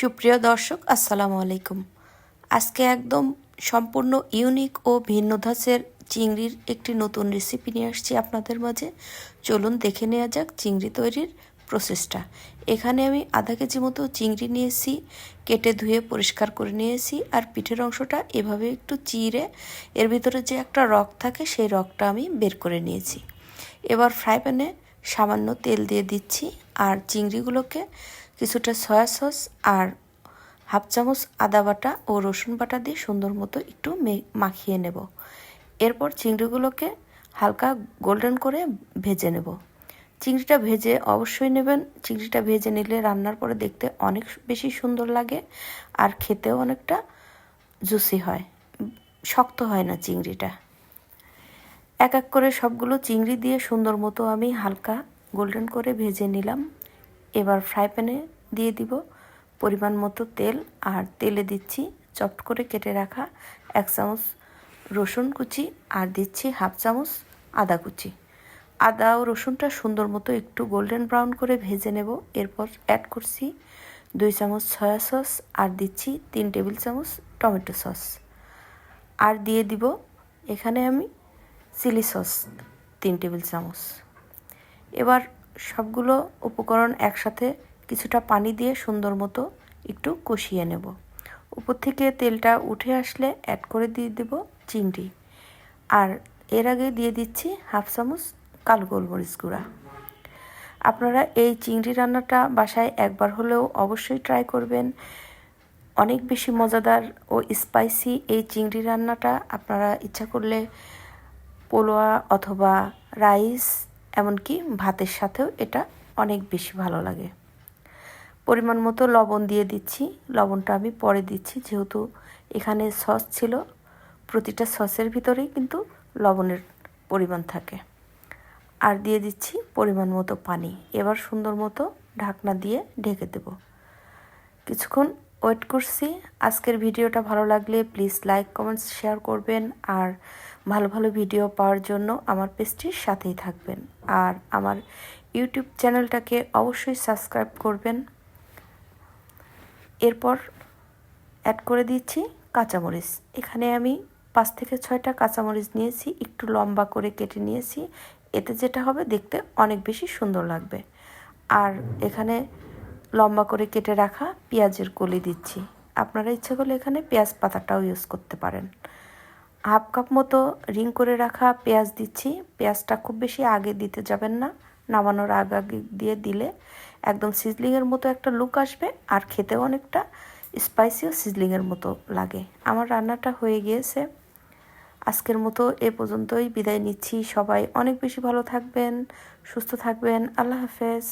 সুপ্রিয় দর্শক, আসসালামু আলাইকুম। আজকে একদম সম্পূর্ণ ইউনিক ও ভিন্ন ধাঁচের চিংড়ির একটি নতুন রেসিপি নিয়ে আসছি আপনাদের মাঝে। চলুন দেখে নেওয়া যাক চিংড়ি তৈরির প্রসেসটা এখানে আমি আধা কেজি মতো চিংড়ি নিয়েছি, কেটে ধুয়ে পরিষ্কার করে নিয়েছি আর পিঠের অংশটা এভাবে একটু চিড়ে এর ভিতরে যে একটা রক থাকে সেই রকটা আমি বের করে নিয়েছি। এবার ফ্রাই প্যানে সামান্য তেল দিয়ে দিচ্ছি আর চিংড়িগুলোকে কিছুটা সয়া সস আর হাফ চামচ আদা বাটা ও রসুন বাটা দিয়ে সুন্দর মতো একটু মাখিয়ে নেব। এরপর চিংড়িগুলোকে হালকা গোল্ডেন করে ভেজে নেব। চিংড়িটা ভেজে অবশ্যই নেবেন। চিংড়িটা ভেজে নিলে রান্নার পরে দেখতে অনেক বেশি সুন্দর লাগে আর খেতেও অনেকটা জুসি হয়। শক্ত হয় না চিংড়িটা। এক এক করে সবগুলো চিংড়ি দিয়ে সুন্দর মতো আমি হালকা গোল্ডেন করে ভেজে নিলাম। এবার ফ্রাই প্যানে দিয়ে দিব পরিমাণ মতো তেল আর তেলে দিচ্ছি চট করে কেটে রাখা এক চামচ রসুন কুচি আর দিচ্ছি হাফ চামচ আদা কুচি। আদা ও রসুনটা সুন্দর মতো একটু গোল্ডেন ব্রাউন করে ভেজে নেব। এরপর অ্যাড করছি দুই চামচ সয়া সস আর দিচ্ছি তিন টেবিল চামচ টমেটো সস আর দিয়ে দিব এখানে আমি চিলি সস তিন টেবিল চামচ। এবার সবগুলো উপকরণ একসাথে কিছুটা পানি দিয়ে সুন্দর মতো একটু কষিয়ে নেব। উপর থেকে তেলটা উঠে আসলে অ্যাড করে দিয়ে দেব চিংড়ি আর এর আগে দিয়ে দিচ্ছি হাফ চামচ কালো গোলমরিচ গুঁড়া। আপনারা এই চিংড়ি রান্নাটা বাসায় একবার হলেও অবশ্যই ট্রাই করবেন। অনেক বেশি মজাদার ও স্পাইসি এই চিংড়ি রান্নাটা আপনারা ইচ্ছা করলে পোলোয়া অথবা রাইস এমনকি ভাতের সাথেও এটা অনেক বেশি ভালো লাগে। পরিমাণ মতো লবণ দিয়ে দিচ্ছি। লবণটা আমি পরে দিচ্ছি। যেহেতু এখানে সস ছিল, প্রতিটা সসের ভিতরেই কিন্তু লবণের পরিমাণ থাকে। আর দিয়ে দিচ্ছি পরিমাণ মতো পানি। এবার সুন্দর মতো ঢাকনা দিয়ে ঢেকে দেব। কিছুক্ষণ ওয়েট করছি। আজকের ভিডিওটা ভালো লাগলে প্লিজ লাইক, কমেন্টস, শেয়ার করবেন আর ভালো ভালো ভিডিও পাওয়ার জন্য আমার পেজটির সাথেই থাকবেন। আর আমার ইউটিউব চ্যানেলটাকে অবশ্যই সাবস্ক্রাইব করবেন। এরপর অ্যাড করে দিচ্ছি কাঁচামরিচ। এখানে আমি পাঁচ থেকে ছয়টা কাঁচামরিচ নিয়েছি, একটু লম্বা করে কেটে নিয়েছি। এতে যেটা হবে দেখতে অনেক বেশি সুন্দর লাগবে। আর এখানে লম্বা করে কেটে রাখা পেঁয়াজের কলি দিচ্ছি। আপনারা ইচ্ছে করলে এখানে পেঁয়াজ পাতাটাও ইউজ করতে পারেন। হাফ কাপ মতো রিং করে রাখা পেঁয়াজ দিচ্ছি। পেঁয়াজটা খুব বেশি আগে দিতে যাবেন না। নামানোর আগ আগে দিয়ে দিলে একদম সিজলিংয়ের মতো একটা লুক আসবে আর খেতেও অনেকটা স্পাইসিও সিজলিংয়ের মতো লাগে। আমার রান্নাটা হয়ে গিয়েছে। আজকের মতো এ পর্যন্তই। বিদায় নিচ্ছি সবাই। অনেক বেশি ভালো থাকবেন, সুস্থ থাকবেন। আল্লাহ হাফেজ।